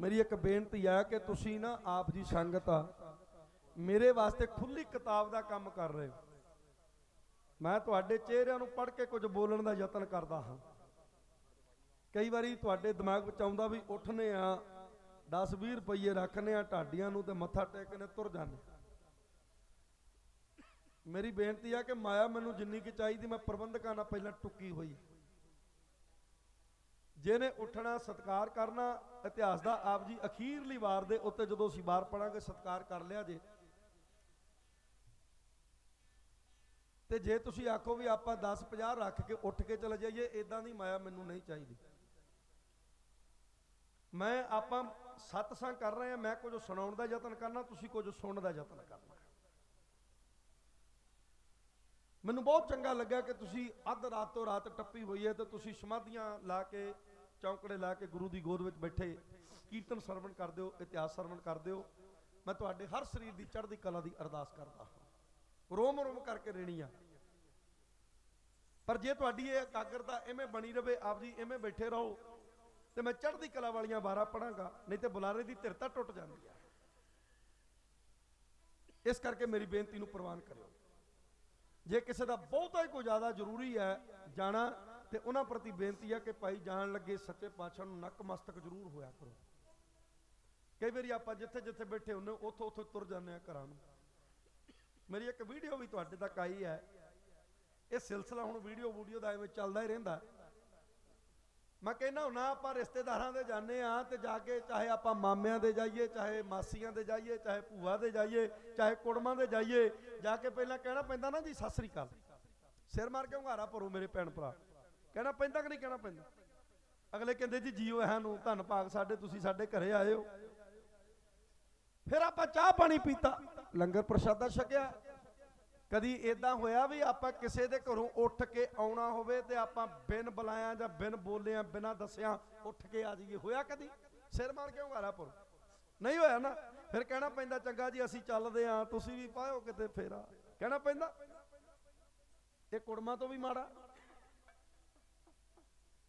ਮੇਰੀ ਇੱਕ ਬੇਨਤੀ ਆ ਕਿ ਤੁਸੀਂ ਨਾ ਆਪ ਜੀ ਸੰਗਤ ਆ, ਮੇਰੇ ਵਾਸਤੇ ਖੁੱਲੀ ਕਿਤਾਬ ਦਾ ਕੰਮ ਕਰ ਰਹੇ ਹੋ। ਮੈਂ ਤੁਹਾਡੇ ਚਿਹਰਿਆਂ ਨੂੰ ਪੜ੍ਹ ਕੇ ਕੁਝ ਬੋਲਣ ਦਾ ਯਤਨ ਕਰਦਾ ਹਾਂ। ਕਈ ਵਾਰੀ ਤੁਹਾਡੇ ਦਿਮਾਗ ਵਿੱਚ ਆਉਂਦਾ ਵੀ ਉੱਠਨੇ ਆ 10 20 ਰੁਪਏ ਰੱਖਨੇ ਆ, ਢਾਡੀਆਂ ਨੂੰ ਤੇ ਮੱਥਾ ਟੇਕਨੇ ਤੁਰ ਜਾਂਦੇ। ਮੇਰੀ ਬੇਨਤੀ ਆ ਕਿ ਮਾਇਆ ਮੈਨੂੰ ਜਿੰਨੀ ਕੀ ਚਾਹੀਦੀ, ਮੈਂ ਪ੍ਰਬੰਧਕਾਂ ਨਾਲ ਪਹਿਲਾਂ ਟੁੱਕੀ ਹੋਈ। ਜਿਹਨੇ ਉੱਠਣਾ ਸਤਕਾਰ ਕਰਨਾ, ਇਤਿਹਾਸ ਦਾ ਆਪ ਜੀ ਅਖੀਰਲੀ ਵਾਰ ਦੇ ਉੱਤੇ ਜਦੋਂ ਅਸੀਂ ਬਾਹਰ ਪੜਾਂਗੇ, ਸਤਕਾਰ ਕਰ ਲਿਆ ਜੇ। ਤੇ ਜੇ ਤੁਸੀਂ ਆਖੋ ਵੀ ਆਪਾਂ 10 50 ਰੱਖ ਕੇ ਉੱਠ ਕੇ ਚਲੇ ਜਾਈਏ ਇਦਾਂ ਦੀ ਮਾਇਆ ਮੈਨੂੰ ਨਹੀਂ ਚਾਹੀਦੀ। ਮੈਂ ਆਪਾਂ ਸਤਸੰਗ ਕਰ ਰਹੇ ਆ ਮੈਂ ਕੁਝ ਸੁਣਾਉਣ ਦਾ ਯਤਨ ਕਰਨਾ, ਤੁਸੀਂ ਕੁਝ ਸੁਣਨ ਦਾ ਯਤਨ ਕਰਨਾ। ਮੈਨੂੰ ਬਹੁਤ ਚੰਗਾ ਲੱਗਾ ਕਿ ਤੁਸੀਂ ਅੱਧ ਰਾਤ ਤੋਂ ਰਾਤ ਟੱਪੀ ਹੋਈ ਹੈ ਤੇ ਤੁਸੀਂ ਸਮਾਧੀਆਂ ਲਾ ਕੇ ਚੌਂਕੜੇ ਲਾ ਕੇ ਗੁਰੂ ਦੀ ਗੋਦ ਵਿੱਚ ਬੈਠੇ, ਕੀਰਤਨ ਸਰਵਣ ਕਰ ਦਿਓ ਇਤਿਹਾਸ ਸਰਵਣ ਕਰ ਦਿਓ ਮੈਂ ਤੁਹਾਡੇ ਹਰ ਸਰੀਰ ਦੀ, ਚੜ੍ਹਦੀ ਕਲਾ ਦੀ ਅਰਦਾਸ ਕਰਦਾ ਹਾਂ। ਰੋਮ ਰੋਮ ਕਰਕੇ ਰਹਿਣੀ ਆ। ਪਰ ਜੇ ਤੁਹਾਡੀ ਇਹ ਇਕਾਗਰਤਾ ਐਵੇਂ ਬਣੀ ਰਵੇ, ਆਪ ਜੀ ਐਵੇਂ ਬੈਠੇ ਰਹੋ, ਤੇ ਮੈਂ ਚੜ੍ਹਦੀ ਕਲਾ ਵਾਲੀਆਂ ਬਾਰਾਂ ਪੜਾਂਗਾ ਨਹੀਂ ਤੇ ਬੁਲਾਰੇ ਦੀ ਧਿਰਤਾ ਟੁੱਟ ਜਾਂਦੀ ਆ। ਇਸ ਕਰਕੇ ਮੇਰੀ ਬੇਨਤੀ ਨੂੰ ਪ੍ਰਵਾਨ ਕਰਿਓ। ਜੇ ਕਿਸੇ ਦਾ ਬਹੁਤਾ ਹੀ ਕੋਈ ਜ਼ਿਆਦਾ ਜ਼ਰੂਰੀ ਹੈ, ਜਾਣਾ ਤੇ ਉਹਨਾਂ ਪ੍ਰਤੀ ਬੇਨਤੀ ਆ ਕਿ ਭਾਈ ਜਾਣ ਲੱਗੇ ਸੱਚੇ ਪਾਤਸ਼ਾਹ ਨੂੰ ਨਕਮਸਤਕ ਜ਼ਰੂਰ ਹੋਇਆ ਕਰੋ। ਕਈ ਵਾਰੀ ਆਪਾਂ ਜਿੱਥੇ ਜਿੱਥੇ ਬੈਠੇ ਹੁੰਨੇ ਉੱਥੋਂ ਉੱਥੋਂ ਤੁਰ ਜਾਂਦੇ ਆ ਘਰਾਂ ਨੂੰ। ਮੇਰੀ ਇੱਕ ਵੀਡੀਓ ਵੀ ਤੁਹਾਡੇ ਤੱਕ ਆਈ ਹੈ। ਇਹ ਸਿਲਸਿਲਾ ਹੁਣ ਵੀਡੀਓ ਵੀਡੀਓ ਦਾ ਐਵੇਂ ਚੱਲਦਾ ਹੀ ਰਹਿੰਦਾ। ਮੈਂ ਕਹਿੰਦਾ ਹੁਣਾ ਆਪਾਂ ਰਿਸ਼ਤੇਦਾਰਾਂ ਦੇ ਜਾਂਦੇ ਆ ਤੇ ਜਾ ਕੇ ਚਾਹੇ ਆਪਾਂ ਮਾਮਿਆਂ ਦੇ ਜਾਈਏ, ਚਾਹੇ ਮਾਸੀਆਂ ਦੇ ਜਾਈਏ, ਚਾਹੇ ਭੂਆ ਦੇ ਜਾਈਏ, ਚਾਹੇ ਕੁੜਮਾਂ ਦੇ ਜਾਈਏ, ਜਾ ਕੇ ਪਹਿਲਾਂ ਕਹਿਣਾ ਪੈਂਦਾ ਨਾ ਜੀ, ਸਤਿ ਸ੍ਰੀ ਅਕਾਲ। ਸਿਰ ਮਾਰ ਕੇ ਹੁੰਗਾਰਾ ਭਰੋ ਮੇਰੇ ਭੈਣ ਭਰਾ। ਕਹਿਣਾ ਪੈਂਦਾ ਕਿ ਨਹੀਂ ਕਹਿਣਾ ਪੈਂਦਾ? ਅਗਲੇ ਕਹਿੰਦੇ ਜੀ ਜੀਓ ਹੈ ਨੂੰ, ਧੰਨ ਭਾਗ ਸਾਡੇ, ਤੁਸੀਂ ਸਾਡੇ ਘਰੇ ਆਏ ਹੋ। ਫਿਰ ਆਪਾਂ ਚਾਹ ਪਾਣੀ ਪੀਤਾ। ਲੰਗਰ ਪ੍ਰਸ਼ਾਦਾ ਛਕਿਆ। ਕਦੀ ਇਦਾਂ ਹੋਇਆ ਵੀ ਆਪਾਂ ਕਿਸੇ ਦੇ ਘਰੋਂ ਉੱਠ ਕੇ ਆਉਣਾ ਹੋਵੇ ਤੇ ਆਪਾਂ ਬਿਨ ਬੁਲਾਇਆ ਜਾਂ ਬਿਨ ਬੋਲਿਆ, ਬਿਨਾਂ ਦੱਸਿਆ ਉੱਠ ਕੇ ਆ ਜਾਈਏ। ਹੋਇਆ ਕਦੀ? ਸਿਰ ਮਾਰ ਕੇ ਹੁੰਗਾਰਾ ਪੁਰ। ਨਹੀਂ ਹੋਇਆ ਨਾ? ਫਿਰ ਕਹਿਣਾ ਪੈਂਦਾ, ਚੰਗਾ ਜੀ, ਅਸੀਂ ਚੱਲਦੇ ਆਂ ਤੁਸੀਂ ਵੀ ਪਾਇਓ ਕਿਤੇ ਫੇਰਾ। ਕਹਿਣਾ ਪੈਂਦਾ? ਇਹ ਕੁੜਮਾ ਤੋਂ ਵੀ ਮਾੜਾ।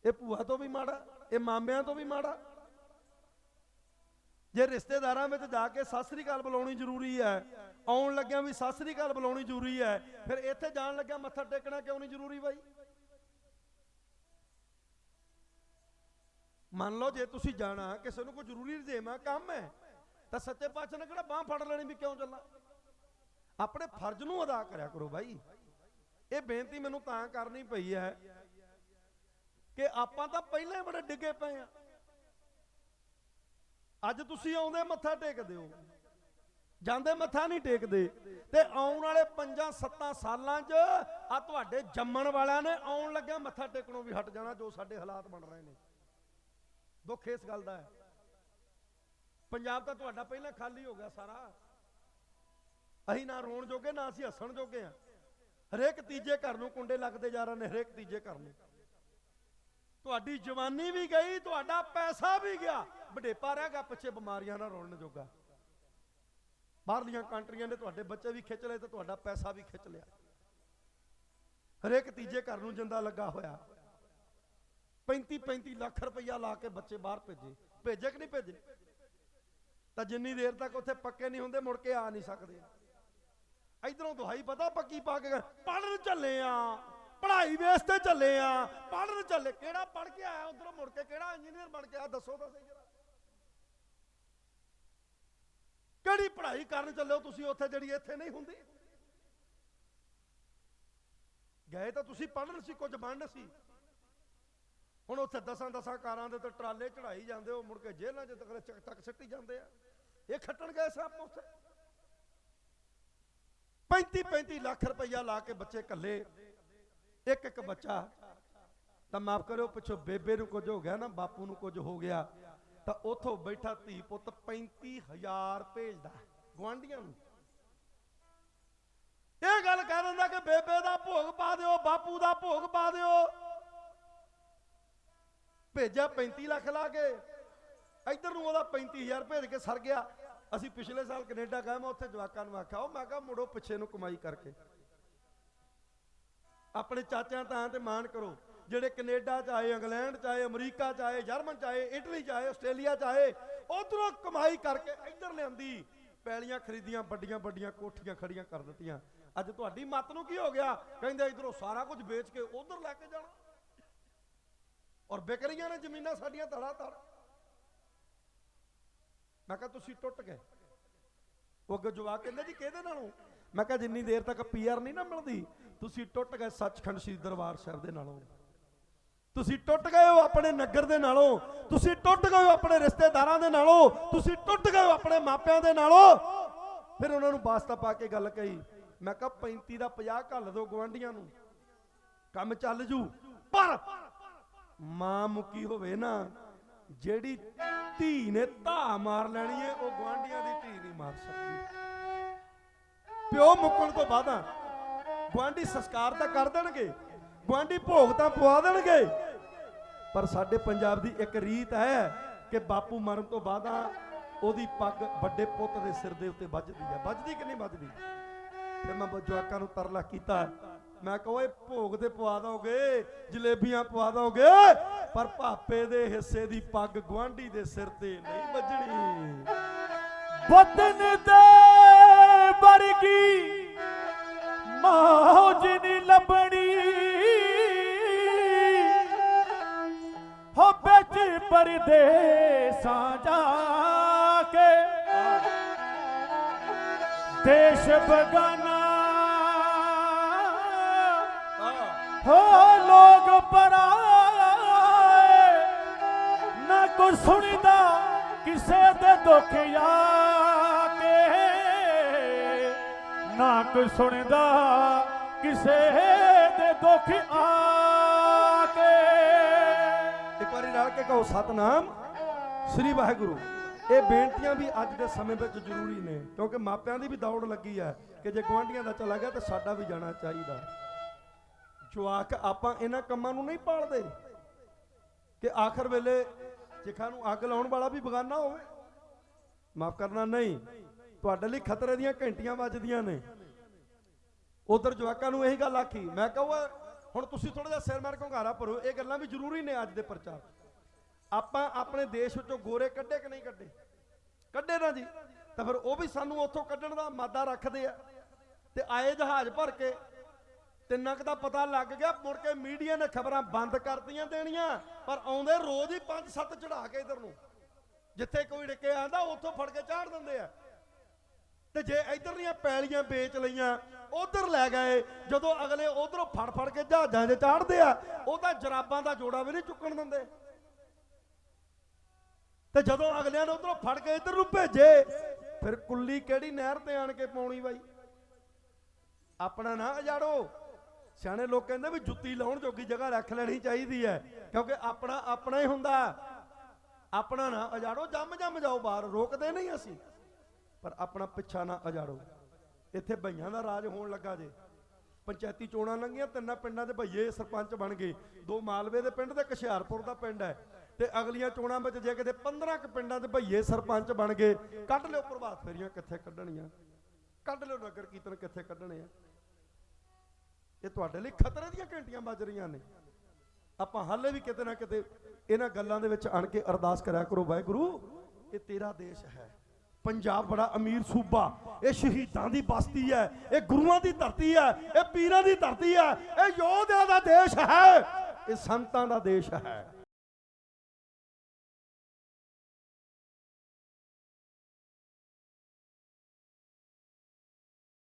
ਇਹ ਭੂਆ ਤੋਂ ਵੀ ਮਾੜਾ, ਇਹ ਮਾਮਿਆਂ ਤੋਂ ਵੀ ਮਾੜਾ। ਜੇ ਰਿਸ਼ਤੇਦਾਰਾਂ ਵਿੱਚ ਜਾ ਕੇ ਸਤਿ ਸ੍ਰੀ ਅਕਾਲ ਬੁਲਾਉਣੀ ਜ਼ਰੂਰੀ ਹੈ, ਆਉਣ ਲੱਗਿਆਂ ਵੀ ਸਤਿ ਸ੍ਰੀ ਅਕਾਲ ਬੁਲਾਉਣੀ ਜ਼ਰੂਰੀ ਹੈ, ਫਿਰ ਇੱਥੇ ਜਾਣ ਲੱਗਿਆ ਮੱਥਾ ਟੇਕਣਾ ਕਿਉਂ ਨਹੀਂ ਜ਼ਰੂਰੀ ਬਾਈ? ਮੰਨ ਲਓ ਜੇ ਤੁਸੀਂ ਜਾਣਾ, ਕਿਸੇ ਨੂੰ ਕੋਈ ਜ਼ਰੂਰੀ ਰਜੇਮਾ ਕੰਮ ਹੈ, ਤਾਂ ਸੱਚੇ ਪਾਤਸ਼ਾਹ ਨੇ ਕਿਹੜਾ ਬਾਹ ਫੜ ਲੈਣੀ ਵੀ ਕਿਉਂ ਚੱਲਾਂ? ਆਪਣੇ ਫਰਜ਼ ਨੂੰ ਅਦਾ ਕਰਿਆ ਕਰੋ ਬਾਈ। ਇਹ ਬੇਨਤੀ ਮੈਨੂੰ ਤਾਂ ਕਰਨੀ ਪਈ ਹੈ ਕਿ ਆਪਾਂ ਤਾਂ ਪਹਿਲਾਂ ਹੀ ਬੜੇ ਡਿੱਗੇ ਪਏ ਆ। ਅੱਜ ਤੁਸੀਂ ਆਉਂਦੇ ਮੱਥਾ ਟੇਕਦੇ ਹੋ। ਜਾਂਦੇ ਮੱਥਾ ਨਹੀਂ ਟੇਕਦੇ। ਤੇ ਆਉਣ ਵਾਲੇ 5-7 ਸਾਲਾਂ 'ਚ ਆ ਤੁਹਾਡੇ ਜੰਮਣ ਵਾਲਿਆਂ ਨੇ ਆਉਣ ਲੱਗਿਆ ਮੱਥਾ ਟੇਕਣੋਂ ਵੀ ਹਟ ਜਾਣਾ, ਜੋ ਸਾਡੇ ਹਾਲਾਤ ਬਣ ਰਹੇ ਨੇ। ਦੁੱਖ ਇਸ ਗੱਲ ਦਾ ਹੈ। ਪੰਜਾਬ ਤਾਂ ਤੁਹਾਡਾ ਪਹਿਲਾਂ ਖਾਲੀ ਹੋ ਗਿਆ ਸਾਰਾ। ਅਸੀਂ ਨਾ ਰੋਣ ਜੋਗੇ, ਨਾ ਅਸੀਂ ਹੱਸਣ ਜੋਗੇ ਆ। ਹਰੇਕ ਤੀਜੇ ਘਰ ਨੂੰ ਕੁੰਡੇ ਲੱਗਦੇ ਜਾ ਰਹੇ ਨੇ, ਹਰੇਕ ਤੀਜੇ ਘਰ ਨੂੰ। ਤੁਹਾਡੀ ਜਵਾਨੀ ਵੀ ਗਈ, ਤੁਹਾਡਾ ਪੈਸਾ ਵੀ ਗਿਆ। ਵਡੇਪਾ ਰਹਿ ਗਿਆ, ਪਿੱਛੇ ਬਿਮਾਰੀਆਂ ਨਾਲ ਰੋਣ ਜੋਗਾ। ਬਾਹਰਲੀਆਂ ਕੰਟਰੀਆਂ ਨੇ ਤੁਹਾਡੇ ਬੱਚੇ ਵੀ ਖਿੱਚ ਲਏ ਤੇ ਤੁਹਾਡਾ ਪੈਸਾ ਵੀ ਖਿੱਚ ਲਿਆ। ਹਰੇਕ ਤੀਜੇ ਘਰ ਨੂੰ ਜਿੰਦਾ ਲੱਗਾ ਹੋਇਆ। 35 35 ਲੱਖ ਰੁਪਈਆ ਲਾ ਕੇ ਬੱਚੇ ਬਾਹਰ ਭੇਜੇ। ਭੇਜੇ ਕਿ ਨਹੀਂ ਭੇਜੇ? ਤਾਂ ਜਿੰਨੀ ਦੇਰ ਤੱਕ ਉੱਥੇ ਪੱਕੇ ਨਹੀਂ ਹੁੰਦੇ, ਮੁੜ ਕੇ ਆ ਨਹੀਂ ਸਕਦੇ। ਇਧਰੋਂ ਦੁਹਾਈ ਪਤਾ ਪੱਕੀ ਪਾ ਕੇ ਪੜਨ ਚੱਲੇ ਆ। ਪੜ੍ਹਾਈ ਵੇਸ ਤੇ ਚੱਲੇ ਆ, ਪੜ੍ਹਨ ਚੱਲੇ। ਕਿਹੜਾ ਪੜ ਕੇ ਆਇਆ, ਉਧਰੋਂ ਮੁੜ ਕੇ ਕਿਹੜਾ ਇੰਜੀਨੀਅਰ ਬਣ ਕੇ ਆਇਆ, ਦੱਸੋ ਤਾਂ ਸਹੀ ਜਰਾ। ਕਿਹੜੀ ਪੜ੍ਹਾਈ ਕਰਨ ਚੱਲੇ ਹੋ ਤੁਸੀਂ ਉੱਥੇ ਜਿਹੜੀ ਇੱਥੇ ਨਹੀਂ ਹੁੰਦੀ? ਗਏ ਤਾਂ ਤੁਸੀਂ ਪੜਨ ਸੀ, ਕੁਝ ਬਣਨ ਸੀ। ਹੁਣ ਉੱਥੇ ਦਸਾਂ ਦਸਾਂ ਕਾਰਾਂ ਦੇ ਤੇ ਟਰਾਲੇ ਚੜਾਈ ਜਾਂਦੇ ਹੋ, ਮੁੜ ਕੇ ਜੇਲ੍ਹਾਂ 'ਚ ਤੱਕ ਚੱਕ ਤੱਕ ਸਿੱਟੀ ਜਾਂਦੇ ਆ। ਇਹ ਖੱਟਣ ਗਏ ਸਭ ਉੱਥੇ। 35 35 ਲੱਖ ਰੁਪਈਆ ਲਾ ਕੇ ਬੱਚੇ ਕੱਲੇ ਇੱਕ ਇੱਕ ਬੱਚਾ। ਤਾਂ ਮਾਫ ਕਰਿਓ, ਪਿੱਛੋਂ ਬੇਬੇ ਨੂੰ ਕੁਝ ਹੋ ਗਿਆ ਨਾ, ਬਾਪੂ ਨੂੰ ਕੁਝ ਹੋ ਗਿਆ। ਤਾਂ ਉੱਥੋਂ ਬੈਠਾ ਧੀ ਪੁੱਤ 35000 ਭੇਜਦਾ ਗਵਾਂਢੀਆਂ ਨੂੰ। ਇਹ ਗੱਲ ਕਹਿ ਦਿੰਦਾ ਕਿ ਬੇਬੇ ਦਾ ਭੋਗ ਪਾ ਦਿਓ, ਬਾਪੂ ਦਾ ਭੋਗ ਪਾ ਦਿਓ। ਭੇਜਿਆ 35 ਲੱਖ ਲਾ ਕੇ। ਇੱਧਰ ਨੂੰ ਉਹਦਾ 35000 ਭੇਜ ਕੇ ਸਰ ਗਿਆ। ਅਸੀਂ ਪਿਛਲੇ ਸਾਲ ਕੈਨੇਡਾ ਗਏ, ਮੈਂ ਉੱਥੇ ਜਵਾਕਾਂ ਨੂੰ ਆਖਿਆ, ਉਹ ਮੈਂ ਕਿਹਾ ਮੁੜੋ ਪਿੱਛੇ ਨੂੰ ਕਮਾਈ ਕਰਕੇ। ਆਪਣੇ ਚਾਚਿਆਂ ਤਾਂ ਤੇ ਮਾਣ ਕਰੋ। ਜਿਹੜੇ ਕੈਨੇਡਾ ਚ ਆਏ ਇੰਗਲੈਂਡ ਚ ਆਏ ਅਮਰੀਕਾ ਚ ਆਏ ਜਰਮਨ ਚ ਆਏ ਇਟਲੀ ਚ ਆਏ ਆਸਟ੍ਰੇਲੀਆ ਚ ਆਏ ਉਧਰੋਂ ਕਮਾਈ ਕਰਕੇ ਇੱਧਰ ਲਿਆਂਦੀ। ਪੈਲੀਆਂ ਖਰੀਦੀਆਂ, ਵੱਡੀਆਂ ਵੱਡੀਆਂ ਕੋਠੀਆਂ ਖੜੀਆਂ ਕਰ ਦਿੱਤੀਆਂ। ਅੱਜ ਤੁਹਾਡੀ ਮੱਤ ਨੂੰ ਕੀ ਹੋ ਗਿਆ? ਕਹਿੰਦੇ ਇਧਰੋਂ ਸਾਰਾ ਕੁਝ ਵੇਚ ਕੇ ਉਧਰ ਲੈ ਕੇ ਜਾਣਾ। ਔਰ ਵਿਕ ਨੇ ਜ਼ਮੀਨਾਂ ਸਾਡੀਆਂ ਧੜਾ ਧੜ। ਮੈਂ ਕਿਹਾ ਤੁਸੀਂ ਟੁੱਟ ਗਏ। ਉਹ ਅੱਗੇ ਜਵਾਕ ਕਹਿੰਦੇ ਜੀ ਕਿਹਦੇ ਨਾਲੋਂ? ਮੈਂ ਕਿਹਾ ਜਿੰਨੀ ਦੇਰ ਤੱਕ ਪੀਆਰ ਨਹੀਂ ਨਾ ਮਿਲਦੀ, ਤੁਸੀਂ ਟੁੱਟ ਗਏ ਸੱਚਖੰਡ ਸ੍ਰੀ ਦਰਬਾਰ ਸਾਹਿਬ ਦੇ ਨਾਲੋਂ। ਤੁਸੀਂ ਟੁੱਟ ਗਏ ਹੋ ਆਪਣੇ ਨਗਰ ਦੇ ਨਾਲੋਂ, ਤੁਸੀਂ ਟੁੱਟ ਗਏ ਹੋ ਆਪਣੇ ਰਿਸ਼ਤੇਦਾਰਾਂ ਦੇ ਨਾਲੋਂ, ਤੁਸੀਂ ਟੁੱਟ ਗਏ ਹੋ ਆਪਣੇ ਮਾਪਿਆਂ ਦੇ ਨਾਲੋਂ। ਫਿਰ ਉਹਨਾਂ ਨੂੰ ਵਾਸਤਾ ਪਾ ਕੇ ਗੱਲ ਕਹੀ, ਮੈਂ ਕਿਹਾ 35 ਦਾ 50 ਘੱਲ ਦੋ ਗਵਾਂਢੀਆਂ ਨੂੰ। ਕੰਮ ਚੱਲ ਜੂ, ਪਰ ਮਾਂ ਮੁੱਕੀ ਹੋਵੇ ਨਾ, ਜਿਹੜੀ ਧੀ ਨੇ ਧਾ ਮਾਰ ਲੈਣੀ ਏ, ਉਹ ਗਵਾਂਢੀਆਂ ਦੀ ਧੀ ਨਹੀਂ ਮਾਰ ਸਕਦੀ। ਪਿਓ ਮੁੱਕਣ ਤੋਂ ਬਾਅਦਾਂ ਗਵਾਂਢੀ ਸੰਸਕਾਰ ਤਾਂ ਕਰ ਦੇਣਗੇ ਗਵਾਂਢੀ ਭੋਗ ਤਾਂ ਪਵਾ ਦੇਣਗੇ। ਪਰ ਸਾਡੇ ਪੰਜਾਬ ਦੀ ਇੱਕ ਰੀਤ ਹੈ ਕਿ ਬਾਪੂ ਮਰਨ ਤੋਂ ਬਾਅਦਾਂ ਉਹਦੀ ਪੱਗ ਵੱਡੇ ਪੁੱਤ ਦੇ ਸਿਰ ਦੇ ਉੱਤੇ ਵੱਜਦੀ ਹੈ। ਵੱਜਦੀ ਕਿ ਨਹੀਂ ਵੱਜਦੀ? ਫਿਰ ਮੈਂ ਜਵਾਕਾਂ ਨੂੰ ਤਰਲਾ ਕੀਤਾ। ਮੈਂ ਕਿਹਾ, ਓਏ, ਭੋਗ ਤੇ ਪਵਾ ਦੋਗੇ, ਜਲੇਬੀਆਂ ਪਵਾ ਦੋਗੇ, ਪਰ ਭਾਪੇ ਦੇ ਹਿੱਸੇ ਦੀ ਪੱਗ ਗਵਾਂਢੀ ਦੇ ਸਿਰ ਤੇ ਨਹੀਂ ਵੱਜਣੀ। ਵਤਨ ਦੇ ਵਰਗੀ ਮੌਜ ਨੀ ਲੱਭਣੀ। ਹੋ ਵਿੱਚ ਪਰਦੇਸਾਂ ਜਾ ਕੇ ਦੇਸ਼ ਬਗਾਨਾ। ਆਹ ਹੋ ਲੋਗ ਪਰਾਏ, ਨਾ ਕੁਛ ਸੁਣਦਾ ਕਿਸੇ ਦੇ ਦੁੱਖ ਯਾਰ। ਨਾ ਕੋ ਸੁਣਦਾ, ਕਿਸੇ ਦੇ ਦੁੱਖ ਆ ਕੇ। ਇੱਕ ਵਾਰੀ ਰਲ ਕੇ ਕਹੋ, ਸਤਨਾਮ, ਸ੍ਰੀ ਵਾਹਿਗੁਰੂ। ਇਹ ਬੇਨਤੀਆਂ ਵੀ ਅੱਜ ਦੇ ਸਮੇਂ ਵਿੱਚ ਜ਼ਰੂਰੀ ਨੇ, ਕਿਉਂਕਿ ਮਾਪਿਆਂ ਦੀ ਵੀ ਦੌੜ ਲੱਗੀ ਹੈ ਕਿ ਜੇ ਗੁਆਂਢੀਆਂ ਦਾ ਚਲਾ ਗਿਆ ਤਾਂ ਸਾਡਾ ਵੀ ਜਾਣਾ ਚਾਹੀਦਾ। ਜਵਾਕ, ਆਪਾਂ ਇਹਨਾਂ ਕੰਮਾਂ ਨੂੰ ਨਹੀਂ ਪਾਲਦੇ। ਕਿ ਆਖਰ ਵੇਲੇ ਚਿਖਾ ਨੂੰ ਅੱਗ ਲਾਉਣ ਵਾਲਾ ਵੀ ਬਗਾਨਾ ਹੋਵੇ। ਮਾਫ ਕਰਨਾ ਨਹੀਂ। ਤੁਹਾਡੇ ਲਈ ਖਤਰੇ ਦੀਆਂ ਘੰਟੀਆਂ ਵੱਜਦੀਆਂ ਨੇ। ਉਧਰ ਜਵਾਕਾਂ ਨੂੰ ਇਹੀ ਗੱਲ ਆਖੀ, ਮੈਂ ਕਹਾਂ ਹੁਣ ਤੁਸੀਂ ਥੋੜਾ ਜਿਹਾ ਸਿਰ ਮਾਰ ਕੇ ਭਰੋ, ਇਹ ਗੱਲਾਂ ਵੀ ਜ਼ਰੂਰੀ ਨੇ ਅੱਜ ਦੇ ਪ੍ਰਚਾਰ ਆਪਾਂ ਆਪਣੇ ਦੇਸ਼ ਵਿੱਚੋਂ ਗੋਰੇ ਕੱਢੇ ਕਿ ਨਹੀਂ ਕੱਢੇ? ਕੱਢੇ ਨਾ ਜੀ। ਤਾਂ ਫਿਰ ਉਹ ਵੀ ਸਾਨੂੰ ਉੱਥੋਂ ਕੱਢਣ ਦਾ ਮਾਦਾ ਰੱਖਦੇ ਆ। ਤੇ ਆਏ ਜਹਾਜ਼ ਭਰ ਕੇ ਤਿੰਨਾਂ ਕੁ ਦਾ ਪਤਾ ਲੱਗ ਗਿਆ, ਮੁੜ ਕੇ ਮੀਡੀਆ ਨੇ ਖਬਰਾਂ ਬੰਦ ਕਰਤੀਆਂ ਦੇਣੀਆਂ, ਪਰ ਆਉਂਦੇ ਰੋਜ਼ ਹੀ 5-7 ਚੜਾ ਕੇ ਇਧਰ ਨੂੰ। ਜਿੱਥੇ ਕੋਈ ਡਿੱਕੇ ਆਂਦਾ, ਉੱਥੋਂ ਫੜ ਕੇ ਚਾੜ ਦਿੰਦੇ ਆ। ਤੇ ਜੇ ਇਧਰ ਦੀਆਂ ਪੈਲੀਆਂ ਵੇਚ ਲਈਆਂ, ਉਧਰ ਲੈ ਗਏ। ਜਦੋਂ ਅਗਲੇ ਉਧਰੋਂ ਫੜ ਫੜ ਕੇ ਜਹਾਜ਼ਾਂ 'ਚ ਚਾੜਦੇ ਆ ਉਹ ਤਾਂ ਜਰਾਬਾਂ ਦਾ ਜੋੜਾ ਵੀ ਨਹੀਂ ਚੁੱਕਣ ਦਿੰਦੇ। ਤੇ ਜਦੋਂ ਅਗਲਿਆਂ ਨੇ ਉਧਰੋਂ ਫੜ ਕੇ ਇਧਰ ਨੂੰ ਭੇਜੇ, ਫਿਰ ਕੁੱਲੀ ਕਿਹੜੀ ਨਹਿਰ ਤੇ ਆਣ ਕੇ ਪਾਉਣੀ ਬਾਈ? ਆਪਣਾ ਨਾ ਅਜਾੜੋ ਸਿਆਣੇ ਲੋਕ ਕਹਿੰਦੇ ਵੀ ਜੁੱਤੀ ਲਾਉਣ ਜੋਗੀ ਜਗ੍ਹਾ ਰੱਖ ਲੈਣੀ ਚਾਹੀਦੀ ਹੈ, ਕਿਉਂਕਿ ਆਪਣਾ ਆਪਣਾ ਹੀ ਹੁੰਦਾ। ਆਪਣਾ ਨਾ ਅਜਾੜੋ ਜੰਮ ਜੰਮ ਜਾਓ ਬਾਹਰ, ਰੋਕਦੇ ਨਹੀਂ ਅਸੀਂ। ਪਰ ਆਪਣਾ ਪਿੱਛਾ ਨਾ ਅਜਾੜੋ ਇੱਥੇ ਭਈਆਂ ਦਾ ਰਾਜ ਹੋਣ ਲੱਗਾ ਜੇ। ਪੰਚਾਇਤੀ ਚੋਣਾਂ ਲੰਘੀਆਂ, ਤਿੰਨਾਂ ਪਿੰਡਾਂ ਦੇ ਭਈਏ ਸਰਪੰਚ ਬਣ ਗਏ। ਦੋ ਮਾਲਵੇ ਦੇ ਪਿੰਡ ਤੇ ਕਸ਼ਿਆਰਪੁਰ ਦਾ ਪਿੰਡ ਹੈ। ਤੇ ਅਗਲੀਆਂ ਚੋਣਾਂ ਵਿੱਚ ਜੇ ਕਿਤੇ 15 ਕੁ ਪਿੰਡਾਂ ਦੇ ਭਈਏ ਸਰਪੰਚ ਬਣ ਗਏ, ਕੱਢ ਲਿਓ ਪ੍ਰਭਾਤ ਫੇਰੀਆਂ ਕਿੱਥੇ ਕੱਢਣੀਆਂ। ਕੱਢ ਲਿਓ ਨਗਰ ਕੀਰਤਨ ਕਿੱਥੇ ਕੱਢਣੇ ਆ। ਇਹ ਤੁਹਾਡੇ ਲਈ ਖਤਰੇ ਦੀਆਂ ਘੰਟੀਆਂ ਵੱਜ ਰਹੀਆਂ ਨੇ। ਆਪਾਂ ਹਾਲੇ ਵੀ ਕਿਤੇ ਨਾ ਕਿਤੇ ਇਹਨਾਂ ਗੱਲਾਂ ਦੇ ਵਿੱਚ ਆਣ ਕੇ ਅਰਦਾਸ ਕਰਿਆ ਕਰੋ, ਵਾਹਿਗੁਰੂ, ਇਹ ਤੇਰਾ ਦੇਸ਼ ਹੈ। ਪੰਜਾਬ ਬੜਾ ਅਮੀਰ ਸੂਬਾ, ਇਹ ਸ਼ਹੀਦਾਂ ਦੀ ਬਸਤੀ ਹੈ, ਇਹ ਗੁਰੂਆਂ ਦੀ ਧਰਤੀ ਹੈ, ਇਹ ਪੀਰਾਂ ਦੀ ਧਰਤੀ ਹੈ, ਇਹ ਯੋਧਿਆਂ ਦਾ ਦੇਸ਼ ਹੈ, ਇਹ ਸੰਤਾਂ ਦਾ ਦੇਸ਼ ਹੈ।